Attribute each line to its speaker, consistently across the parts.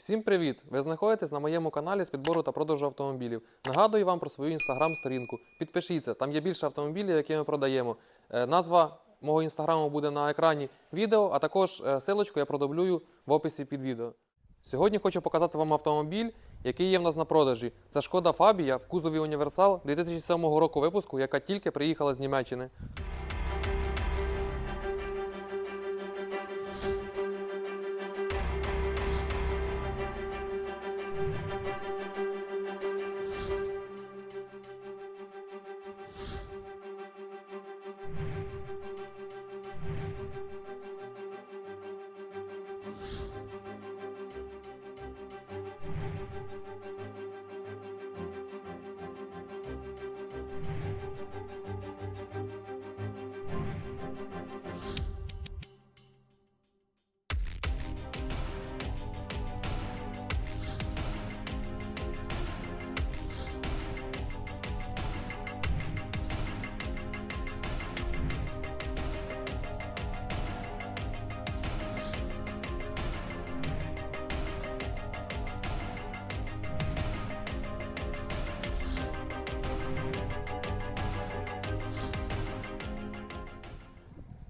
Speaker 1: Всім привіт! Ви знаходитесь на моєму каналі з підбору та продажу автомобілів. Нагадую вам про свою інстаграм-сторінку. Підпишіться, там є більше автомобілів, які ми продаємо. Е, Назва мого інстаграму буде на екрані відео, а також е, силочку я продублюю в описі під відео. Сьогодні хочу показати вам автомобіль, який є в нас на продажі. Це шкода Фабія в кузові Універсал 2007 року випуску, яка тільки приїхала з Німеччини.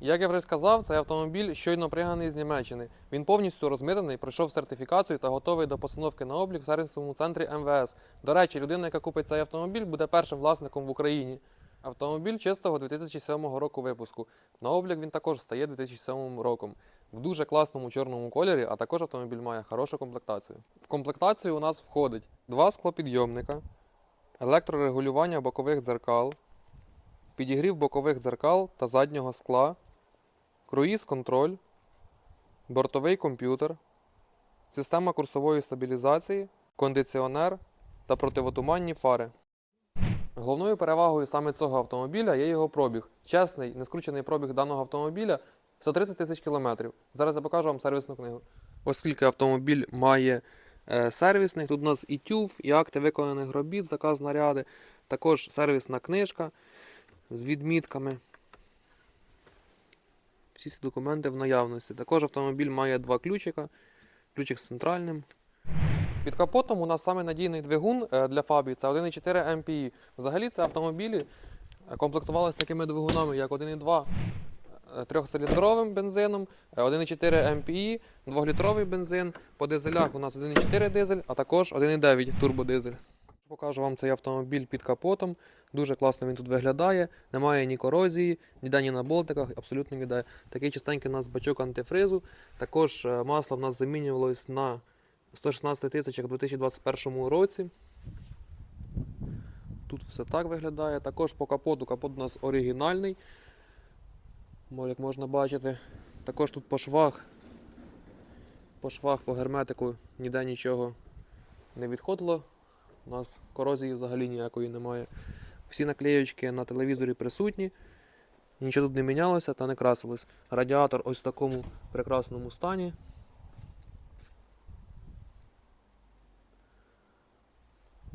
Speaker 1: Як я вже сказав, цей автомобіль щойно приганий з Німеччини. Він повністю розмитаний, пройшов сертифікацію та готовий до постановки на облік в сервісному центрі МВС. До речі, людина, яка купить цей автомобіль, буде першим власником в Україні. Автомобіль чистого 2007 року випуску. На облік він також стає 2007 роком. В дуже класному чорному кольорі, а також автомобіль має хорошу комплектацію. В комплектацію у нас входить два склопідйомника, електрорегулювання бокових дзеркал, підігрів бокових дзеркал та заднього скла, круїз контроль, бортовий комп'ютер, система курсової стабілізації, кондиціонер та противотуманні фари. Головною перевагою саме цього автомобіля є його пробіг. Чесний, нескручений пробіг даного автомобіля 130 тисяч кілометрів. Зараз я покажу вам сервісну книгу. Оскільки автомобіль має е, сервісний, тут у нас і тюф, і акти виконаних робіт, заказ наряди, також сервісна книжка з відмітками. Всі ці документи в наявності. Також автомобіль має два ключика, ключик з центральним. Під капотом у нас саме надійний двигун е, для Фабії це 1,4 MPI. Взагалі це автомобілі е, комплектувалися такими двигунами, як 1,2 е, трьохциліндровим бензином, е, 1,4 MPI, 2-літровий бензин. По дизелях у нас 1,4 дизель, а також 1,9 турбодизель. Покажу вам цей автомобіль під капотом. Дуже класно він тут виглядає. Немає ні корозії, ніде ні на болтиках, абсолютно ніде. Такий чистенький у нас бачок антифризу. Також е, масло в нас замінювалось на 116 тисячах у 2021 році. Тут все так виглядає. Також по капоту. Капот у нас оригінальний. Як можна бачити. Також тут по швах. По швах, по герметику ніде нічого не відходило. У нас корозії взагалі ніякої немає. Всі наклеючки на телевізорі присутні. Нічого тут не мінялося та не красилось. Радіатор ось в такому прекрасному стані.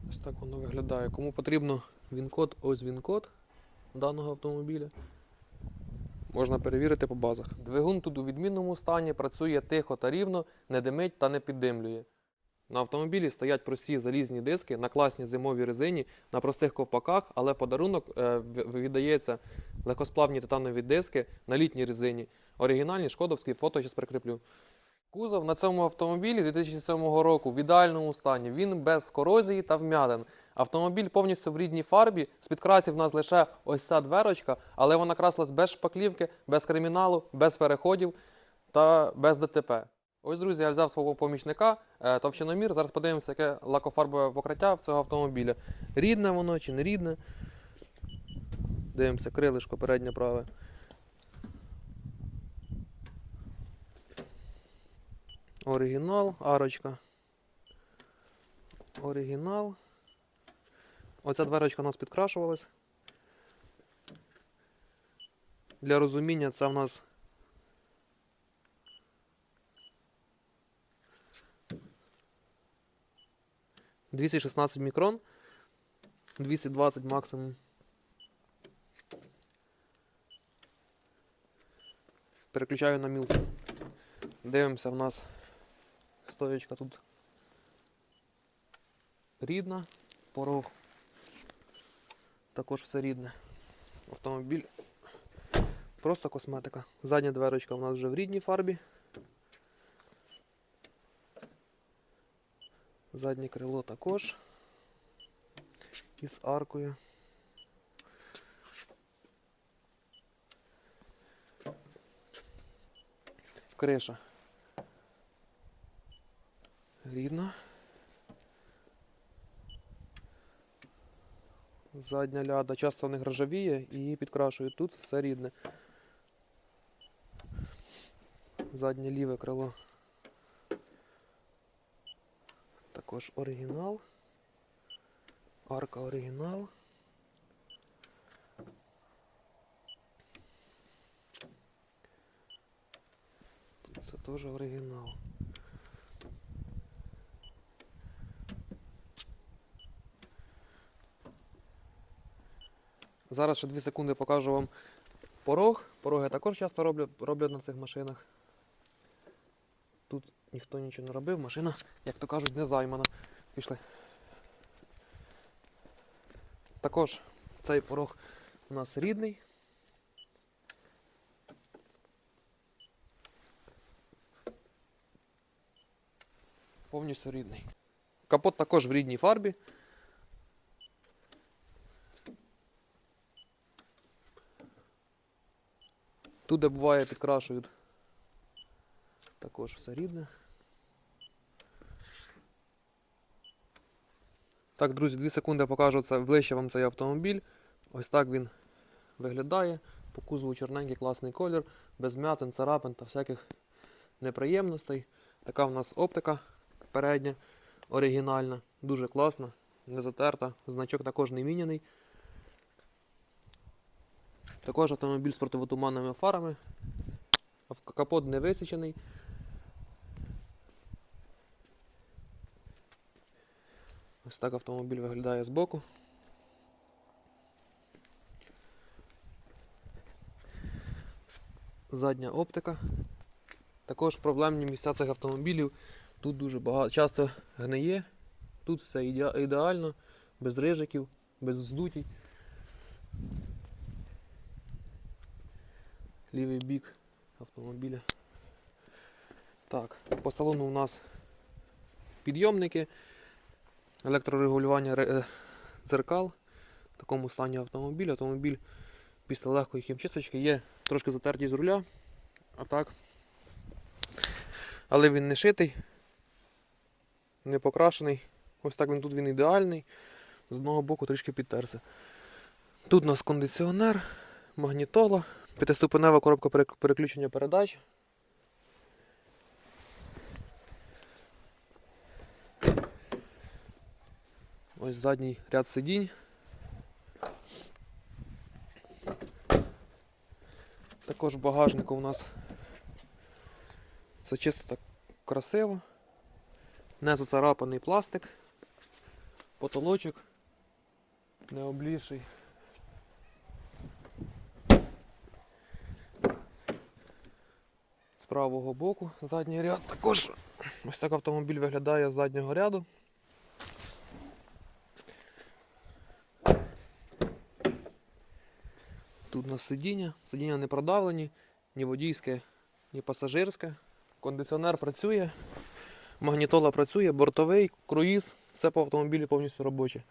Speaker 1: Ось так воно виглядає. Кому потрібно він-код, ось він-код даного автомобіля. Можна перевірити по базах. Двигун тут у відмінному стані, працює тихо та рівно, не димить та не піддимлює. На автомобілі стоять прості залізні диски на класній зимовій резині, на простих ковпаках, але в подарунок е, віддається легкосплавні титанові диски на літній резині. Оригінальні шкодовські фото зараз прикріплю. Кузов на цьому автомобілі 2007 року в ідеальному стані. Він без корозії та вмятин. Автомобіль повністю в рідній фарбі. З підкрасів в нас лише ось ця дверочка, але вона красилась без шпаклівки, без криміналу, без переходів та без ДТП. Ось, друзі, я взяв свого помічника, е, товщиномір. Зараз подивимося, яке лакофарбове покриття в цього автомобіля. Рідне воно чи не рідне. Дивимося, крилишко переднє праве. Оригінал, арочка. Оригінал. Оця дверочка у нас підкрашувалась. Для розуміння, це в нас Двісті шістнадцять мікрон, 220 максимум. Переключаю на мілс. Дивимося, в нас стоєчка тут рідна, порог. Також все рідне. Автомобіль. Просто косметика. Задня дверочка у нас вже в рідній фарбі. Заднє крило також. Із аркою. Криша. Рідна. Задня ляда часто в них ржавіє і її підкрашують. Тут все рідне. Заднє ліве крило. Також оригінал. Арка оригінал. Тут це теж оригінал. Зараз ще 2 секунди покажу вам порог. Пороги також часто роблять, роблять на цих машинах. Тут ніхто нічого не робив, машина, як то кажуть, не займана. Пішли. Також цей порог у нас рідний. Повністю рідний. Капот також в рідній фарбі. Тут, де буває, підкрашують. Також все рідне. Так, друзі, 2 секунди покажу це ближче вам цей автомобіль. Ось так він виглядає. По кузову чорненький класний колір, без м'ятин, царапин та всяких неприємностей. Така в нас оптика передня, оригінальна, дуже класна, не затерта. Значок також не міняний. Також автомобіль з противотуманними фарами. Капот не висічений. Ось так автомобіль виглядає збоку. Задня оптика. Також проблемні місця цих автомобілів. Тут дуже багато часто гниє. Тут все ідеально, без рижиків, без вздутій. Лівий бік автомобіля. Так, по салону у нас підйомники, електрорегулювання е, дзеркал. В такому стані автомобіль. Автомобіль після легкої хімчисточки є трошки затертість з руля. А так. Але він не шитий, не покрашений. Ось так він тут він ідеальний. З одного боку трішки підтерся. Тут у нас кондиціонер, магнітола, п'ятиступенева коробка переключення передач. Ось задній ряд сидінь. Також в багажнику у нас все чисто так красиво. Не зацарапаний пластик, потолочок не облізший. З правого боку задній ряд. Також ось так автомобіль виглядає з заднього ряду. Тут у нас сидіння. Сидіння не продавлені, ні водійське, ні пасажирське. Кондиціонер працює, магнітола працює, бортовий, круїз, все по автомобілі повністю робоче.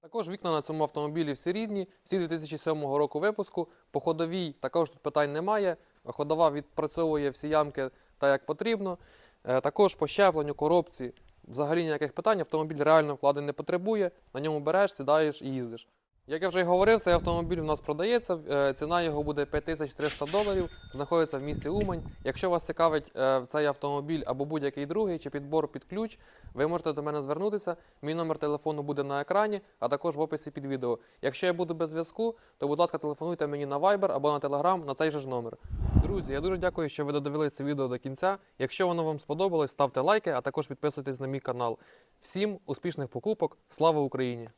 Speaker 1: Також вікна на цьому автомобілі всі рідні, всі 2007 року випуску. По ходовій також тут питань немає. Ходова відпрацьовує всі ямки так, як потрібно. Е, Також по щепленню, коробці взагалі ніяких питань. Автомобіль реально вкладень не потребує. На ньому береш, сідаєш і їздиш. Як я вже й говорив, цей автомобіль у нас продається. е, Ціна його буде 5300 доларів. Знаходиться в місті Умань. Якщо вас цікавить е, цей автомобіль або будь-який другий чи підбор під ключ, ви можете до мене звернутися. Мій номер телефону буде на екрані, а також в описі під відео. Якщо я буду без зв'язку, то будь ласка, телефонуйте мені на Viber або на Telegram на цей же ж номер. Друзі, я дуже дякую, що ви додивилися це відео до кінця. Якщо воно вам сподобалось, ставте лайки, а також підписуйтесь на мій канал. Всім успішних покупок! Слава Україні!